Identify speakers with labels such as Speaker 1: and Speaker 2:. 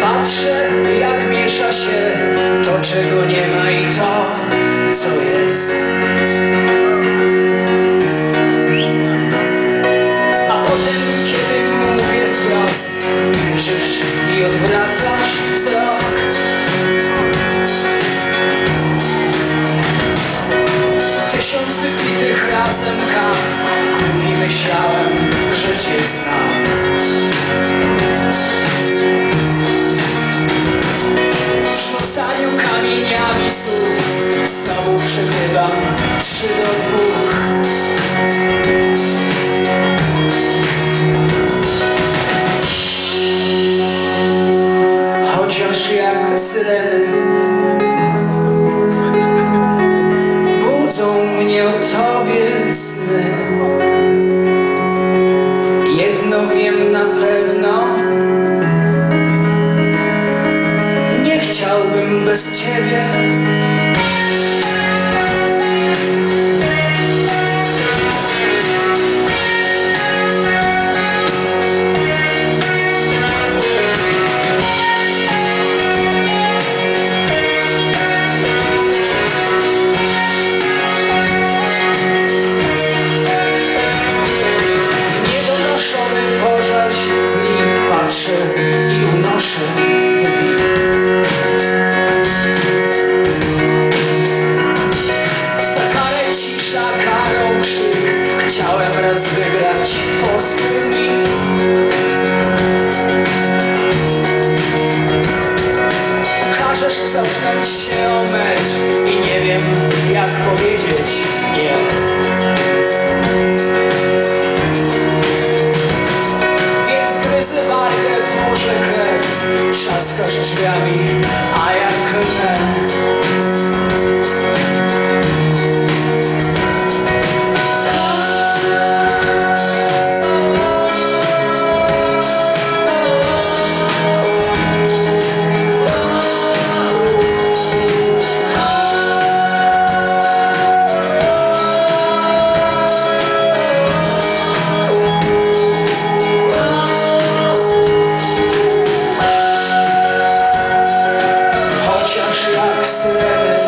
Speaker 1: Patrzę, jak miesza się to, czego nie ma i to, co jest. A potem, kiedy mówię wprost, milczysz i odwracasz wzrok. Tysiąc wypitych razem kaw i myślałem, kamieniami słów Znowu przegrywam trzy do dwóch. Chociaż jak syreny Budzą mnie o tobie sny. Jedno wiem na pewno. Chciałbym bez ciebie raz wygrać. Pozwól mi Każesz cofnąć się o mecz I nie wiem jak powiedzieć nie. Więc gryzę wargę, burzę krew Trzaskasz drzwiami, a ja surrender.